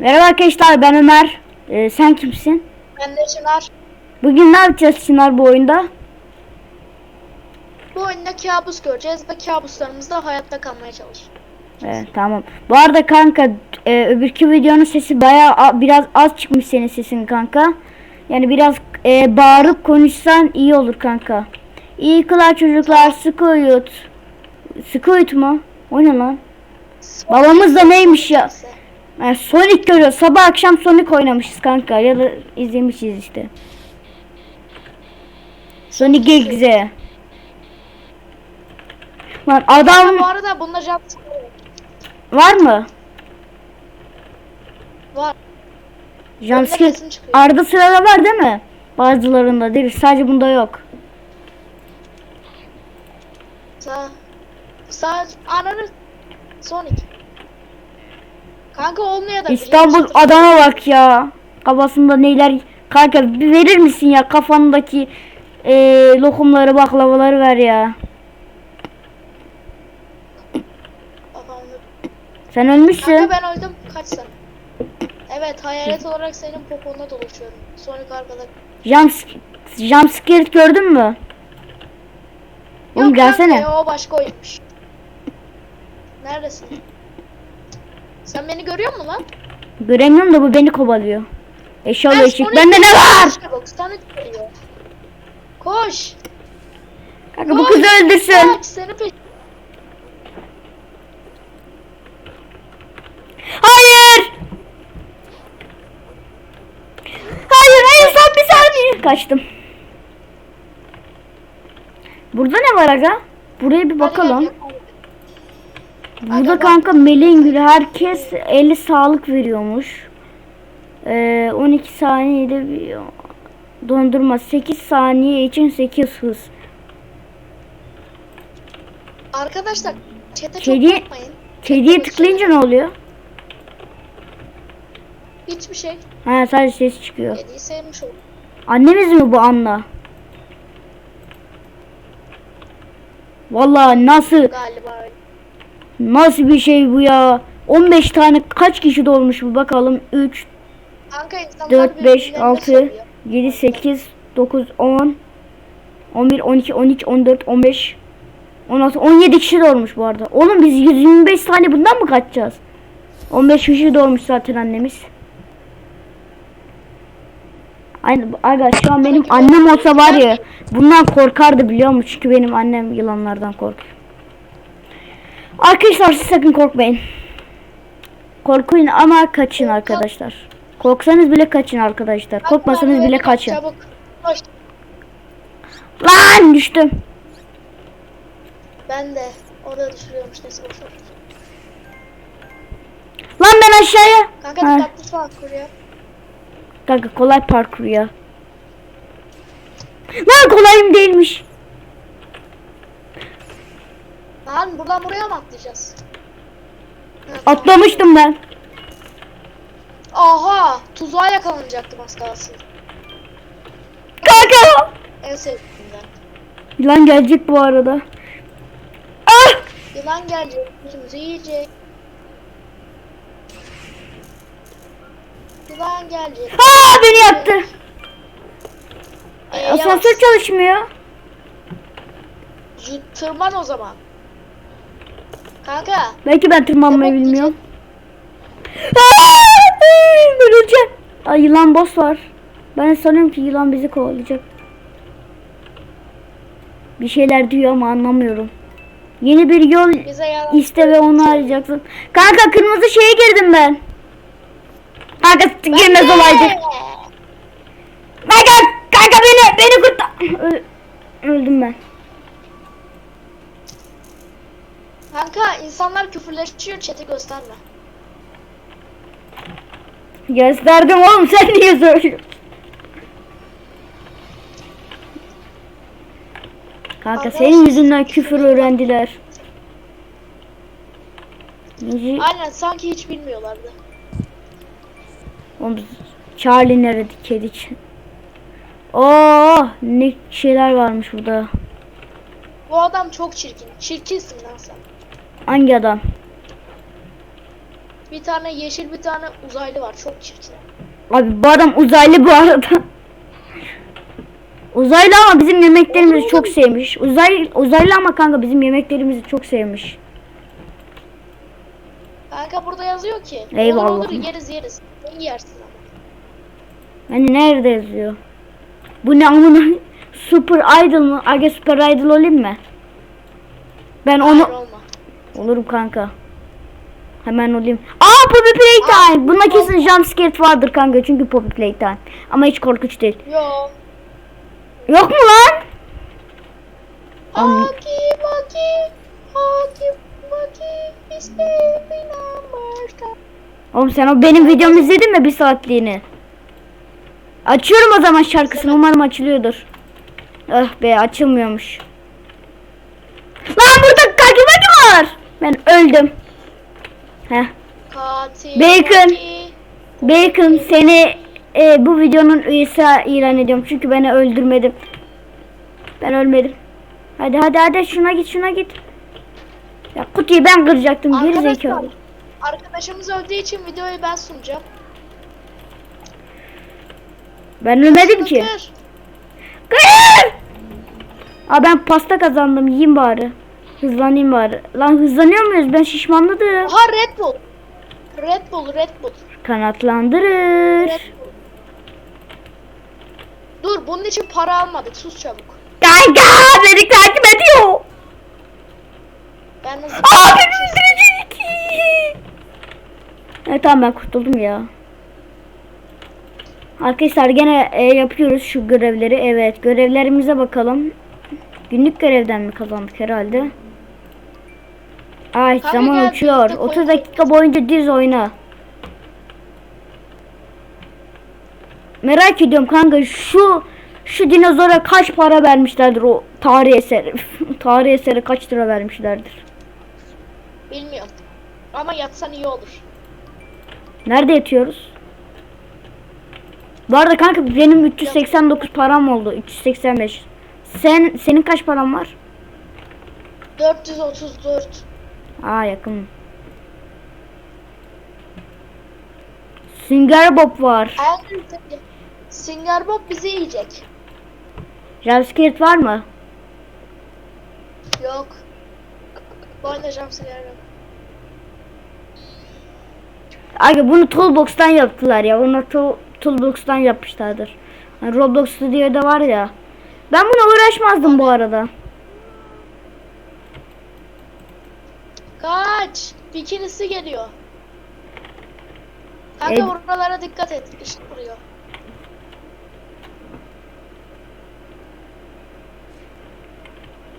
Merhaba arkadaşlar ben Ömer. Ee, sen kimsin? Ben de Çınar. Bugün ne yapacağız Çınar bu oyunda? Bu oyunda kabus göreceğiz ve kabuslarımızda hayatta kalmaya çalışacağız. Evet tamam. Bu arada kanka e, öbürkü videonun sesi bayağı a- biraz az çıkmış senin sesin kanka. Yani biraz e, bağırıp konuşsan iyi olur kanka. İyi kılar çocuklar sıkı uyut. Sıkı uyut mu? O ne lan? Babamız da neymiş ya? Yani Sonic görüyor. Sabah akşam Sonic oynamışız kanka ya da izlemişiz işte. Sonic Exe. Lan adam Bu arada bunda jump var mı? var. Jumpscare arada sırada var değil mi? Bazılarında değil. Sadece bunda yok. Sağ. Sağ. Ananı. Sonic. Kanka olmuyor da. İstanbul adama bak ya. Kafasında neyler. Kanka bir verir misin ya kafandaki eee lokumları baklavaları ver ya. Sen ölmüşsün. Kanka ben öldüm. Kaç sen? Evet hayalet olarak senin poponda dolaşıyorum. Sonic arkada. Jump, jumpscare gördün mü? Oğlum Yok gelsene. Ya, o başka oyunmuş. Neredesin? Sen beni görüyor musun lan? Göremiyorum da bu beni kovalıyor. Eşyalı eşik. Bende ne var? Bak sana geliyor. Koş. Kanka bu kızı öldürsün. Kaç seni peş. Hayır. Hayır hayır son bir saniye. Kaçtım. Burada ne var aga? Buraya bir bakalım. Burada kanka meleğin gülü herkes 50 sağlık veriyormuş. Ee, 12 saniyede bir dondurma 8 saniye için 8 hız. Arkadaşlar çok Kedi- bakmayın. Kediye tıklayınca ne oluyor? Hiçbir şey. Ha sadece ses çıkıyor. Kediyi sevmiş oldum Annemiz mi bu Anna? Vallahi nasıl galiba. Nasıl bir şey bu ya? 15 tane kaç kişi dolmuş bu bakalım. 3 Kanka insanlar 4 5 birbirlerine 6 soruyor. 7 8 9 10 11 12 13 14 15 16 17 kişi dolmuş bu arada. Oğlum biz 125 tane bundan mı kaçacağız? 15 kişi dolmuş zaten annemiz. Aynı aga şu an benim annem olsa var ya bundan korkardı biliyor musun? Çünkü benim annem yılanlardan korkuyor. Arkadaşlar siz sakın korkmayın. Korkuyun ama kaçın arkadaşlar. Korksanız bile kaçın arkadaşlar. Korkmasanız bile kaçın. Çabuk. Koş. Lan düştüm. Ben de. Orada düşürüyormuş neyse boşver. Lan ben aşağıya. Kanka Ha, dikkatli falan kuruyor. kanka kolay parkur ya. Lan kolayım değilmiş. Lan buradan buraya mı atlayacağız? Atlamıştım ben. Aha! Tuzağa yakalanacaktım az kalsın. Kanka. En sevdiğimden. Lan gelecek bu arada. Ah! Yılan gelecek. Yüzümüzü yiyecek. Yılan gelecek. Aa beni yaktı. Ee, Asansör çalışmıyor. yavaş. Tırman o zaman. Kanka. Belki ben tırmanmayı bilmiyorum. Ben öleceğim. Ay yılan boss var. Ben sanıyorum ki yılan bizi kovalayacak. Bir şeyler diyor ama anlamıyorum. Yeni bir yol iste ve onu arayacaksın. Kanka kırmızı şeye girdim ben. Kanka girmez olaydı. Kanka, kanka beni, beni kurtar. Öldüm ben. Kanka insanlar küfürleşiyor chat'i gösterme. Gösterdim oğlum sen niye söylüyorsun? Kanka Arkadaşlar, senin yüzünden küfür öğrendiler. İnci, Aynen sanki hiç bilmiyorlardı. oğlum, Charlie nerede kedi için? Oo ne şeyler varmış burada. Bu adam çok çirkin. Çirkinsin lan sen. Hangi adam? Bir tane yeşil bir tane uzaylı var. Çok çirkin. Abi bu adam uzaylı bu arada. Uzaylı ama bizim yemeklerimizi çok sevmiş. Uzay uzaylı ama kanka bizim yemeklerimizi çok sevmiş. Kanka burada yazıyor ki. Eyvallah. Olur olur yeriz yeriz. Ne yersin ama. Hani nerede yazıyor? Bu ne amına? Super Idol mı? Aga Super Idol olayım mı? Ben onu Hayır. Olurum kanka. Hemen olayım. Aa Poppy Playtime. Bunda kesin jumpscare vardır kanka çünkü Poppy Playtime. Ama hiç korkunç değil. Yok. Yok mu lan? Haki baki. Haki baki. İşte number. Oğlum sen o benim videomu izledin mi bir saatliğini? Açıyorum o zaman şarkısını umarım açılıyordur. Ah be açılmıyormuş. Lan burada kakibaki var. Ben öldüm. Heh. Katil Bacon. Bacon seni e, bu videonun üyesi ilan ediyorum. Çünkü beni öldürmedin. Ben ölmedim. Hadi hadi hadi şuna git şuna git. Ya kutuyu ben kıracaktım geri zekalı. Arkadaşımız öldüğü için videoyu ben sunacağım. Ben ölmedim ki. Kır. Kır! Aa ben pasta kazandım yiyeyim bari. Hızlanayım bari. Lan hızlanıyor muyuz? Ben şişmanladım. Aha Red Bull. Red Bull, Red Bull. Kanatlandırır. Red Bull. Dur bunun için para almadık. Sus çabuk. Kanka beni takip ediyor. Ben hızlı Aa beni öldürecek. Evet tamam ben kurtuldum ya. Arkadaşlar gene e, yapıyoruz şu görevleri. Evet görevlerimize bakalım. Günlük görevden mi kazandık herhalde? Ay Kanka zaman gel, uçuyor. birlikte 30 koyalım. dakika boyunca düz oyna. Merak ediyorum kanka şu şu dinozora kaç para vermişlerdir o tarih eseri. tarih eseri kaç lira vermişlerdir. bilmiyorum. Ama yatsan iyi olur. Nerede yatıyoruz? Bu arada kanka benim 389 param oldu. 385. Sen senin kaç paran var? 434. Aa yakın. Sünger Bob var. En güzeli. Singer Bob bizi yiyecek. Jumpscare var mı? Yok. Oynayacağım Singer Bob. Aga bunu Toolbox'tan yaptılar ya. Bunu tool, Toolbox'tan yapmışlardır. Hani Roblox Studio'da var ya. Ben buna uğraşmazdım bu arada. Kaç. Bikinisi geliyor. Kanka E- buralara dikkat et. İşte vuruyor.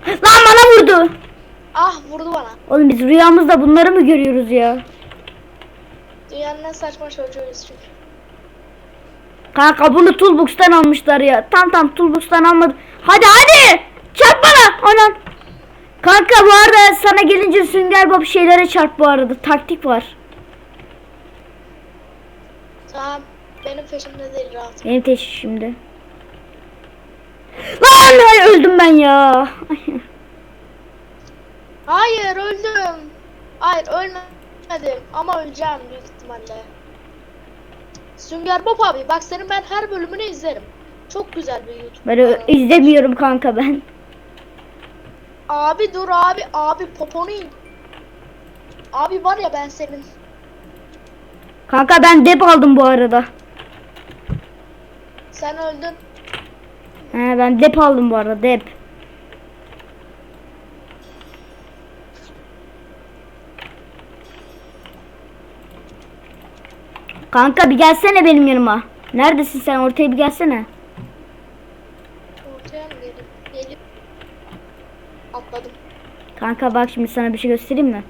Lan bana vurdu. Ah vurdu bana. Oğlum biz rüyamızda bunları mı görüyoruz ya? Dünyanın en saçma çocuğuyuz çünkü. Kanka bunu Toolbox'tan almışlar ya. Tam tam Toolbox'tan almadı. Hadi hadi. Çarp bana. Anan. Kanka bu arada sana gelince Sünger Bob şeylere çarp bu arada. Taktik var. Tamam. Benim peşimde değil rahat. Benim şimdi. Lan ay, öldüm ben ya. Hayır öldüm. Hayır ölmedim ama öleceğim büyük ihtimalle. Sünger Bob abi bak senin ben her bölümünü izlerim. Çok güzel bir YouTube. Ben izlemiyorum kanka ben. Abi dur abi abi poponu in. Abi var ya ben senin. Kanka ben dep aldım bu arada. Sen öldün. He, ben dep aldım bu arada dep. Kanka bir gelsene benim yanıma. Neredesin sen? Ortaya bir gelsene. Ortaya mı gelip? Gelip. Atladım. Kanka bak şimdi sana bir şey göstereyim mi?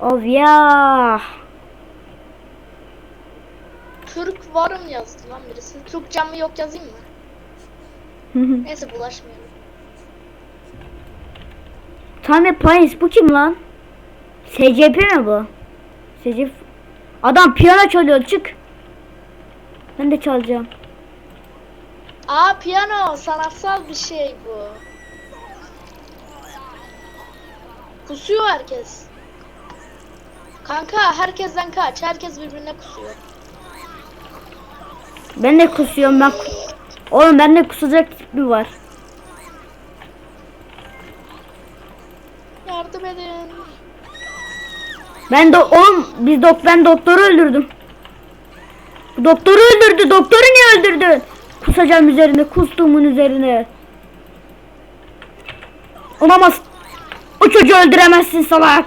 Of ya. Türk varım yazdı lan birisi. Türkçem mi yok yazayım mı? Neyse bulaşmayalım. Tame Pines bu kim lan? SCP mi bu? SCP. Adam piyano çalıyor çık. Ben de çalacağım. Aa piyano sanatsal bir şey bu. Kusuyor herkes. Kanka herkesten kaç. Herkes birbirine kusuyor. Ben de kusuyorum ben. Oğlum bende kusacak bir var. Yardım edin. Ben de oğlum biz dok ben doktoru öldürdüm. Doktoru öldürdü. Doktoru niye öldürdü? Kusacağım üzerine, kustuğumun üzerine. Olamaz. O çocuğu öldüremezsin salak.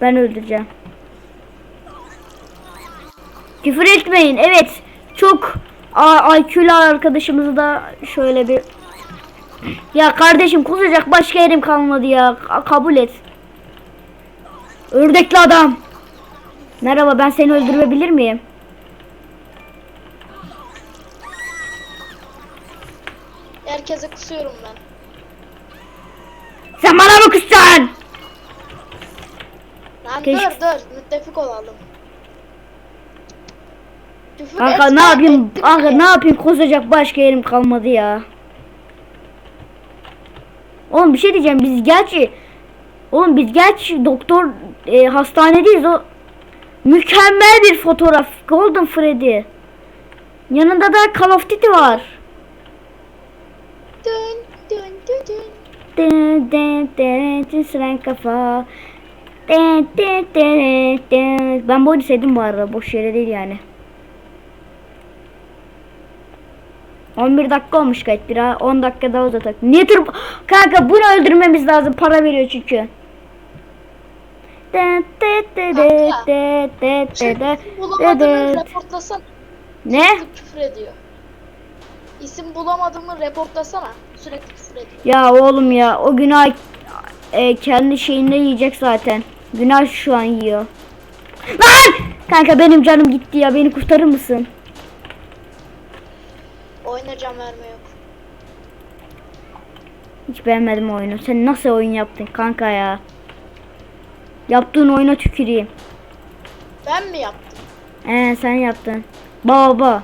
Ben öldüreceğim. Küfür etmeyin. Evet. Çok IQ'lu arkadaşımızı da şöyle bir ya kardeşim kusacak başka yerim kalmadı ya. Ka- kabul et. Ördekli adam. Merhaba ben seni öldürebilir miyim? Herkese kusuyorum ben. Sen bana mı kusacaksın? Lan Keşke- dur dur müttefik olalım. Küfür Kanka etme, ne yapayım? ettim Kanka ki. ne yapayım? Kusacak başka yerim kalmadı ya. Oğlum bir şey diyeceğim biz gerçi Oğlum biz gerçi doktor e, hastanedeyiz o mükemmel bir fotoğraf Golden Freddy. Yanında da Call of Duty var. Dün dün dün dün. Dın dın dın dın sıran kafa. Ben bu oyunu sevdim bu arada. Boş yere değil yani. 11 dakika olmuş kayıt. Bir 10 dakika daha uzatak. Niye tur... Kanka bunu öldürmemiz lazım. Para veriyor çünkü. Kanka. Ne? Küfür ediyor. İsim bulamadığımı reportlasana. Sürekli küfür ediyor. Ya oğlum ya o günah e, kendi şeyinde yiyecek zaten. Günah şu an yiyor. Lan! Kanka benim canım gitti ya beni kurtarır mısın? Oyuna can verme yok. Hiç beğenmedim oyunu. Sen nasıl oyun yaptın kanka ya? Yaptığın oyuna tüküreyim. Ben mi yaptım? Ee sen yaptın. Baba.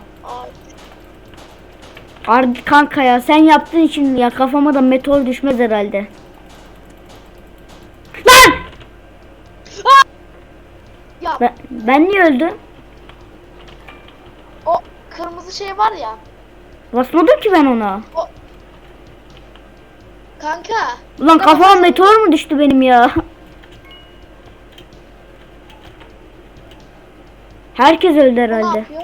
Ay. Ar- kanka ya sen yaptığın için ya kafama da meteor düşmez herhalde. Lan! Ya Ben, ben niye öldüm? o kırmızı şey var ya. Basmadım ki ben ona. Kanka. Ulan kafama meteor mu düştü benim ya? Herkes öldü ne herhalde. yapıyor?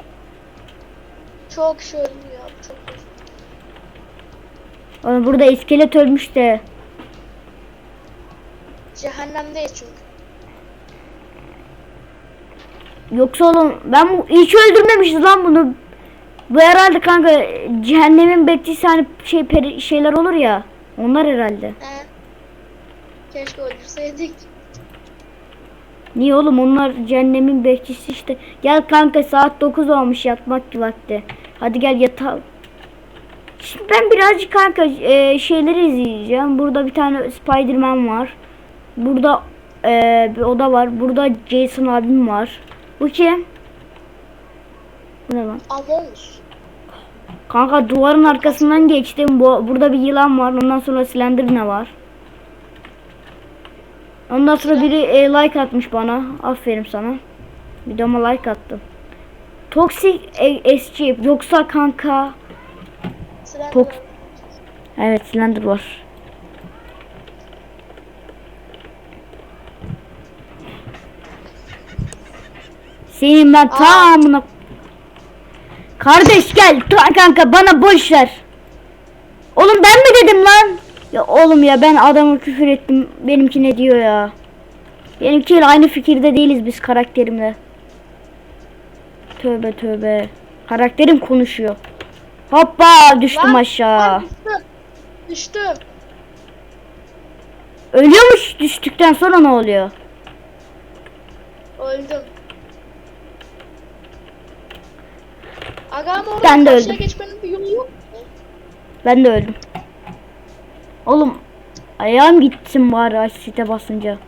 Çok şey öldü. Oğlum burada iskelet ölmüş de. Cehennemdeyiz çünkü. Yoksa oğlum ben bu hiç öldürmemişiz lan bunu. Bu herhalde kanka cehennemin bekçisi hani şey peri, şeyler olur ya. Onlar herhalde. He. Keşke öldürseydik. Niye oğlum onlar cehennemin bekçisi işte. Gel kanka saat 9 olmuş yatmak vakti. Hadi gel yatalım. Şimdi ben birazcık kanka e, şeyleri izleyeceğim. Burada bir tane Spiderman var. Burada e, bir oda var. Burada Jason abim var. Bu kim? Bu ne lan? Us. Kanka duvarın arkasından geçtim. Bu, burada bir yılan var. Ondan sonra Slenderman var. Ondan sonra biri e, like atmış bana. Aferin sana. Videoma like attım. Toxic e, SG yoksa kanka. Slender. Tok- Evet Slender var. Senin ben tamamına Kardeş gel kanka bana boş ver. Oğlum ben mi dedim lan? Ya oğlum ya ben adamı küfür ettim. Benimki ne diyor ya? Benimkiyle aynı fikirde değiliz biz karakterimle. Tövbe tövbe. Karakterim konuşuyor. Hoppa düştüm Lan, aşağı. lan Düştüm. Düştüm. Ölüyormuş düştükten sonra ne oluyor? Öldüm. Aga ama oraya Ben de öldüm. geçmenin bir yolu yok mu? Ben de öldüm. Oğlum ayağım gitsin bari site basınca.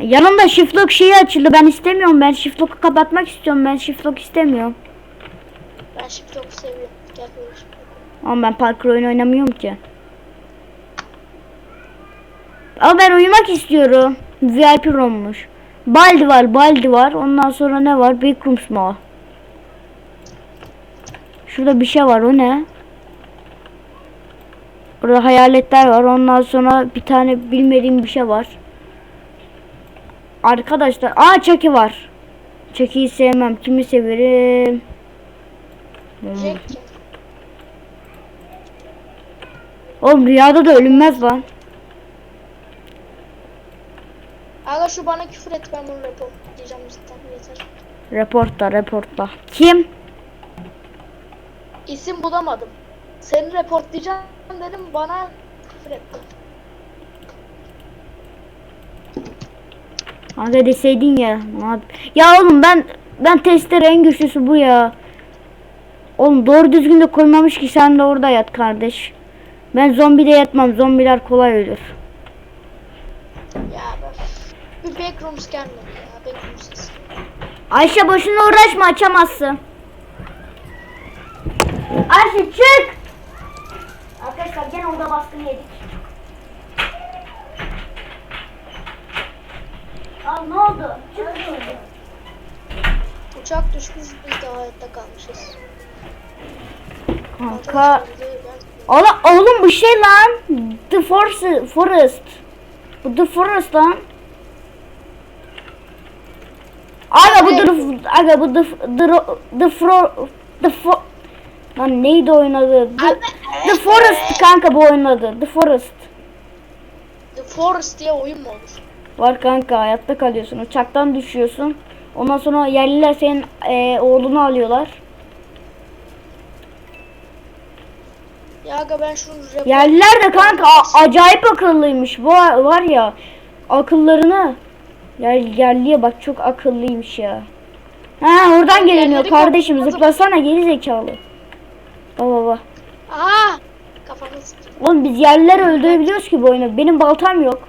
Yanımda shift lock şeyi açıldı. Ben istemiyorum. Ben shift lock'u kapatmak istiyorum. Ben shift lock istemiyorum. Ben shift lock'u seviyorum. Ama ben uyumak istiyorum. VIP olmuş. Baldi var, Baldi var. Ondan sonra ne var? Backrooms mu? o? Şurada bir şey var. O ne? Burada hayaletler var. Ondan sonra bir tane bilmediğim bir şey var. Arkadaşlar, aa Chucky var. Chucky'yi sevmem. Kimi severim? Hmm. Jack kim? Oğlum rüyada da ölünmez lan. Aga şu bana küfür et ben bunu report diyeceğim cidden yeter. Reportta, reportta. Kim? İsim bulamadım. Seni reportlayacağım dedim bana küfür etti. Kanka deseydin ya. Ya oğlum ben ben testere en güçlüsü bu ya. Oğlum doğru düzgün de koymamış ki sen de orada yat kardeş. Ben zombide yatmam. Zombiler kolay ölür. Ya ben bir backrooms gelmedi ya backrooms. Ayşe boşuna uğraşma açamazsın. Ayşe çık. Arkadaşlar gene orada baskın yedik. Aa ne oldu? Çık. Uçak düşmüş biz de hayatta kalmışız. Kanka. Arkadaşlar, Ola, oğlum bu şey lan. The Forest. Forest. Bu The Forest lan. Aga bu The Aga bu The The The Fro The Fo Lan neydi oyun adı? The, The Forest kanka bu oyun adı. The Forest. The Forest diye oyun mu olur? Var kanka hayatta kalıyorsun. Uçaktan düşüyorsun. Ondan sonra yerliler senin eee, oğlunu alıyorlar. Ya aga ben şunu report... Yerliler de kanka acayip akıllıymış. Bu var ya akıllarını yer, yerliye bak çok akıllıymış ya. Ha oradan geliniyor kardeşim zıplasana geri zekalı. Baba baba. Aa! Kafamı sıktım. Oğlum biz yerlileri öldürebiliyoruz ki bu oyunu. Benim baltam yok.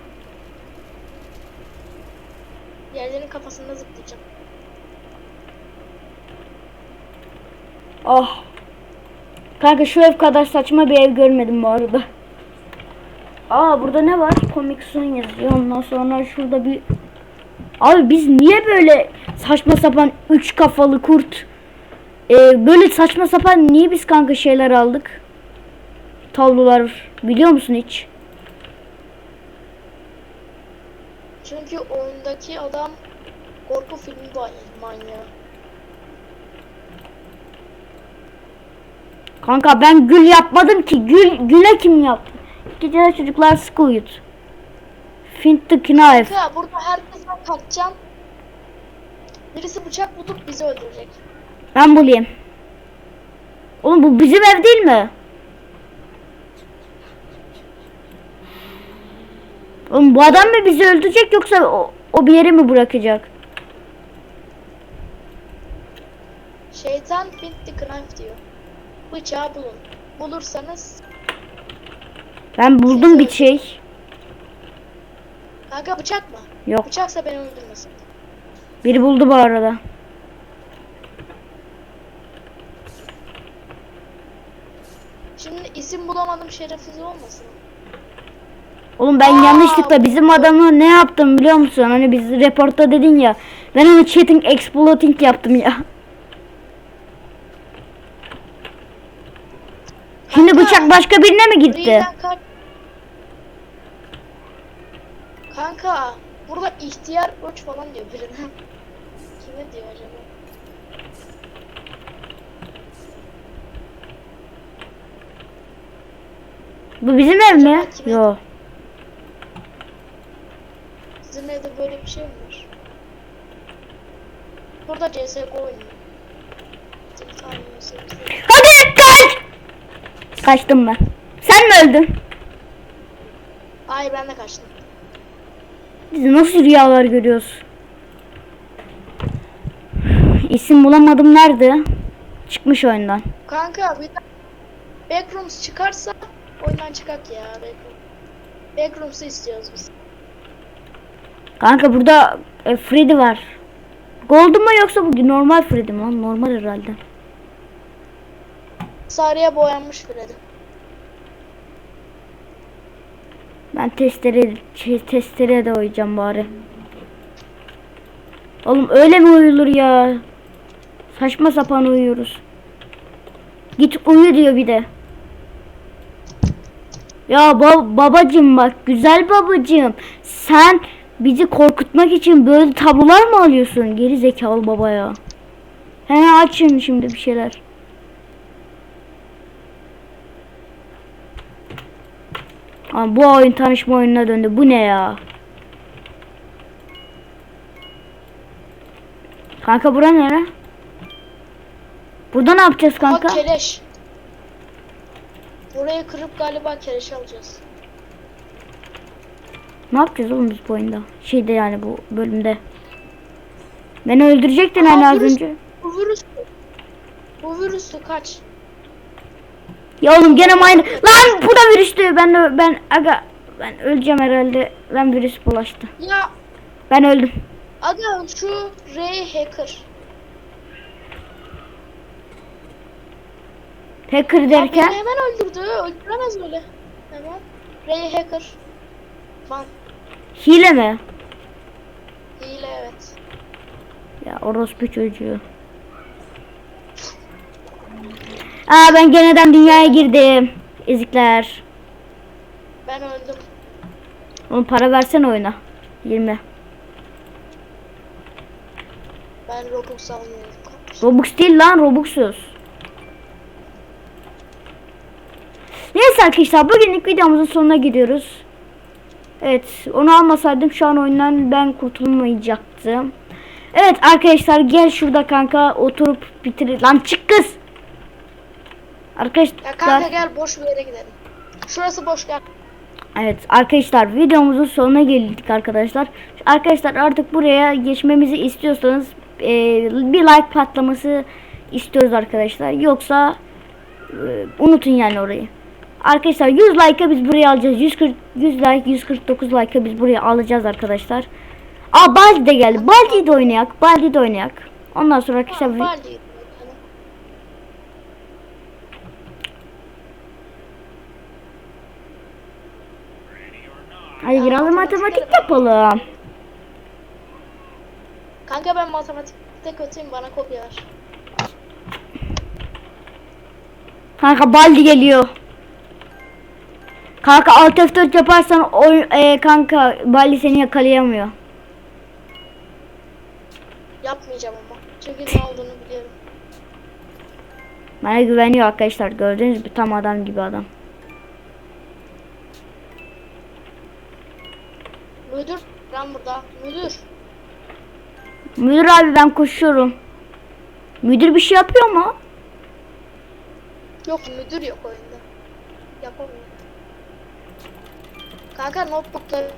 Yerlerin kafasında zıplayacağım. Ah. Kanka şu ev kadar saçma bir ev görmedim bu arada. Aa burada ne var? Comic Son yazıyor. Ondan sonra şurada bir... Abi biz niye böyle saçma sapan üç kafalı kurt Ee, böyle saçma sapan niye biz kanka şeyler aldık? Tablolar biliyor musun hiç? Çünkü oyundaki adam korku filmi manyağı. Kanka ben gül yapmadım ki. Gül güle kim yaptı? Geceler çocuklar sıkı uyut. Fint the knife. Ya burada herkesten kaçacağım. Birisi bıçak bulup bizi öldürecek. Ben bulayım. Oğlum bu bizim ev değil mi? Oğlum bu adam mı bizi öldürecek yoksa o, o bir yere mi bırakacak? Şeytan bit the knife diyor. Bıçağı bulun. Bulursanız Ben buldum bir şey. kanka bıçak mı? Yok. Bıçaksa beni öldürmesin. Biri buldu bu arada. Şimdi isim bulamadım şerefsiz olmasın. Oğlum ben Aa! yanlışlıkla bizim adamı ne yaptım biliyor musun? Hani biz reportta dedin ya. Ben onu chatting exploiting yaptım ya. Şimdi Kanka, bıçak başka birine mi gitti? Kaç. Kanka burada ihtiyar uç falan diyor birine. Kime diyor acaba? Bu bizim ev mi? Yok. Sizin evde böyle bir şey mi var? Burada CSGO oynuyor. Seni tanımıyor, seni seviyor. Hadi kaç! Kaçtım ben. Sen mi öldün? Hayır ben de kaçtım. Biz nasıl rüyalar görüyoruz? İsim bulamadım nerede? Çıkmış oyundan. Kanka bir Backrooms çıkarsa oyundan çıkak ya Backroom. Backrooms'u istiyoruz biz. Kanka burada e, Freddy var. Golden mu yoksa bu normal Freddy mi lan? Normal herhalde. Sarıya boyanmış Freddy. Ben testere, şey, testere de oynayacağım bari. Oğlum öyle mi uyulur ya? Saçma sapan uyuyoruz. Git uyu diyor bir de. Ya ba- babacım bak güzel babacım. Sen bizi korkutmak için böyle tablolar mı alıyorsun? Geri zekalı baba ya. He açın şimdi bir şeyler. Aa, bu oyun tanışma oyununa döndü. Bu ne ya? Kanka bura nere? Burada ne yapacağız kanka? Bak keleş. Burayı kırıp galiba keleş alacağız. Ne yapacağız oğlum biz bu oyunda? Şeyde yani bu bölümde. Beni öldürecektin hani az önce. Bu virüs. Bu virüsü kaç. Ya oğlum gene aynı. Lan bu da virüstü. Ben ben aga ben öleceğim herhalde. Ben virüs bulaştı. Ya Ben öldüm. aga şu Ray hacker. Hacker derken beni hemen öldürdü. Öldüremez öyle. Hemen. Ray hacker. Ban. hile mi? Hile evet. Ya orospu çocuğu. Aa ben geneden dünyaya girdim. Ezikler. Ben öldüm. Oğlum para versene oyuna. 20. Ben Robux almıyorum. Robux değil lan Robux'uz. Neyse arkadaşlar bugünlük videomuzun sonuna gidiyoruz. Evet onu almasaydım şu an oyundan ben kurtulmayacaktım. Evet arkadaşlar gel şurada kanka oturup bitir. Lan çık kız. Ya kanka Arkadaşlar gel boş bir yere gidelim. Şurası boş gel. evet arkadaşlar videomuzun sonuna geldik arkadaşlar. Arkadaşlar artık buraya geçmemizi istiyorsanız e, bir like patlaması istiyoruz arkadaşlar. Yoksa e, unutun yani orayı. Arkadaşlar 100 like'a biz buraya alacağız. 140 100 like 149 like'a biz buraya alacağız arkadaşlar. Aa Baldi de geldi. Baldi de oynayak. Baldi de oynayak. Ondan sonra arkadaşlar vi- Var değil. Hadi biraz matematik yapalım. Kanka ben matematikte kötüyüm bana kopya ver. Kanka Baldi geliyor. Kanka alt F4 yaparsan o e, kanka Baldi seni yakalayamıyor. Yapmayacağım ama. Çünkü ne olduğunu biliyorum. Bana güveniyor arkadaşlar. Gördünüz mü? Tam adam gibi adam. Müdür lan burada. Müdür. Müdür abi ben koşuyorum. Müdür bir şey yapıyor mu? Yok müdür yok oyunda. Yapamıyor. Kanka notebookları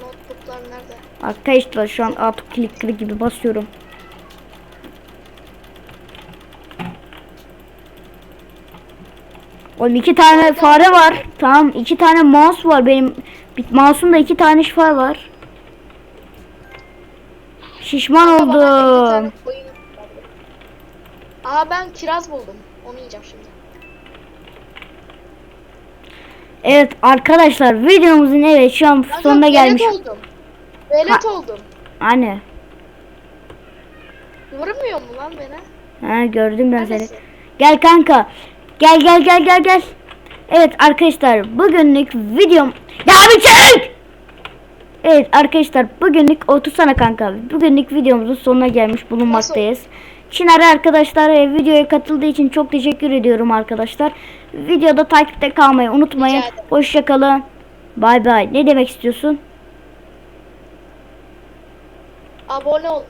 Notebooklar nerede? Arkadaşlar şu an auto clicker gibi basıyorum. Oğlum iki tane fare var. Tamam iki tane mouse var benim. Mouse'umda iki tane şifre var. Şişman oldum. Aa ben kiraz buldum. Onu yiyeceğim şimdi. Evet arkadaşlar videomuzun evet şu an sonuna gelmiş. oldum. Velet oldum. Anne. Görünmüyor mu lan beni? Ha gördüm ben seni. Neredesin? Gel kanka. Gel gel gel gel gel. Evet arkadaşlar bugünlük videom. Ya bir çek! Evet arkadaşlar bugünlük 30 sana kanka. Bugünlük videomuzun sonuna gelmiş bulunmaktayız. Çınar arkadaşlar e, videoya katıldığı için çok teşekkür ediyorum arkadaşlar. Videoda takipte kalmayı unutmayın. Hoşçakalın. Bay bay. Ne demek istiyorsun? Abone ol.